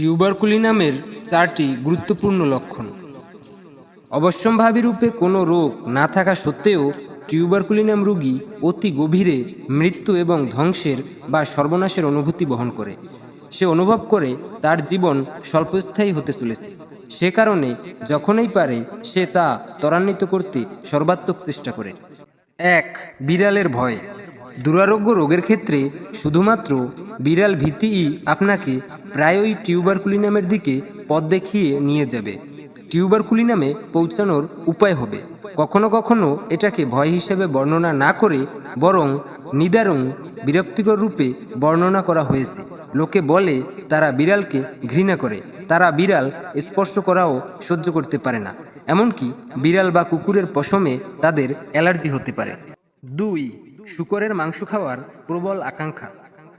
টিউবারকুলিনামের চারটি গুরুত্বপূর্ণ লক্ষণ। অবশ্যম্ভাবী রূপে কোনো রোগ না থাকা সত্ত্বেও টিউবারকুলিনাম রোগী অতি গভীরে মৃত্যু এবং ধ্বংসের বা সর্বনাশের অনুভূতি বহন করে। সে অনুভব করে তার জীবন স্বল্পস্থায়ী হতে চলেছে। সে কারণে যখনই পারে, সে তা ত্বরান্বিত করতে সর্বাত্মক চেষ্টা করে। এক, বিড়ালের ভয়। দুরারোগ্য রোগের ক্ষেত্রে শুধুমাত্র বিড়াল ভীতিই আপনাকে প্রায়ই টিউবারকুলিনামের দিকে পথ দেখিয়ে নিয়ে যাবে। টিউবারকুলিনামে পৌঁছানোর উপায় হবে। কখনো কখনো এটাকে ভয় হিসেবে বর্ণনা না করে বরং নিদারুং বিরক্তিকর রূপে বর্ণনা করা হয়েছে। লোকে বলে, তারা বিড়ালকে ঘৃণা করে। তারা বিড়াল স্পর্শ করাও সহ্য করতে পারে না। এমনকি বিড়াল বা কুকুরের পশমে তাদের অ্যালার্জি হতে পারে। দুই, শুকরের মাংস খাওয়ার প্রবল আকাঙ্ক্ষা।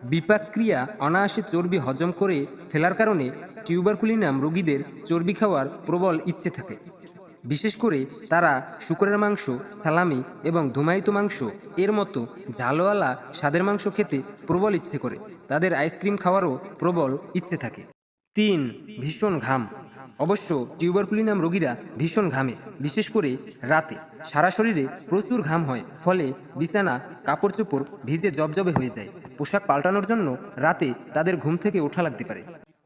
বিপাকক্রিয়া অনায়াসে চর্বি হজম করে ফেলার কারণে টিউবারকুলিনাম রোগীদের চর্বি খাওয়ার প্রবল ইচ্ছে থাকে। বিশেষ করে তারা শুকরের মাংস, সালামি এবং ধুমায়িত মাংস, এর মতো ঝালওয়ালা স্বাদের মাংস খেতে প্রবল ইচ্ছে করে। তাদের আইসক্রিম খাওয়ারও প্রবল ইচ্ছে থাকে। তিন, ভীষণ ঘাম। অবশ্য টিউবারকুলিনাম রোগীরা ভীষণ ঘামে, বিশেষ করে রাতে। সারা শরীরে প্রচুর ঘাম হয়, ফলে বিছানা কাপড় চোপড় ভিজে জবজবে হয়ে যায়। পোশাক পাল্টানোর জন্য রাতে তাদের ঘুম থেকে ওঠা লাগতে পারে।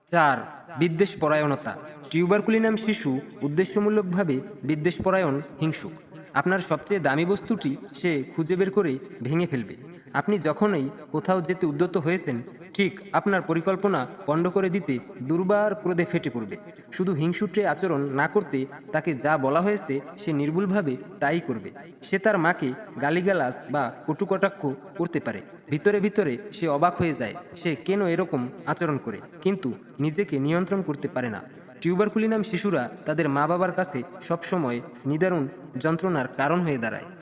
চার, বিদ্বেষ পরায়ণতা। টিউবারকুলিনাম শিশু উদ্দেশ্যমূলকভাবে বিদ্বেষ পরায়ণ, হিংসুক। আপনার সবচেয়ে দামি বস্তুটি সে খুঁজে বের করে ভেঙে ফেলবে। আপনি যখনই কোথাও যেতে উদ্যত হয়েছেন ঠিক আপনার পরিকল্পনা পণ্ড করে দিতে দুর্বার ক্রোধে ফেটে পড়বে। শুধু হিংসুটে আচরণ না করতে তাকে যা বলা হয়েছে সে নির্ভুলভাবে তাই করবে। সে তার মাকে গালিগালাস বা কটুকটাক্ষ করতে পারে। ভিতরে ভিতরে সে অবাক হয়ে যায়, সে কেন এরকম আচরণ করে? কিন্তু নিজেকে নিয়ন্ত্রণ করতে পারে না। টিউবারকুলিনাম শিশুরা তাদের মা বাবার কাছে সবসময় নিদারুণ যন্ত্রণার কারণ হয়ে দাঁড়ায়।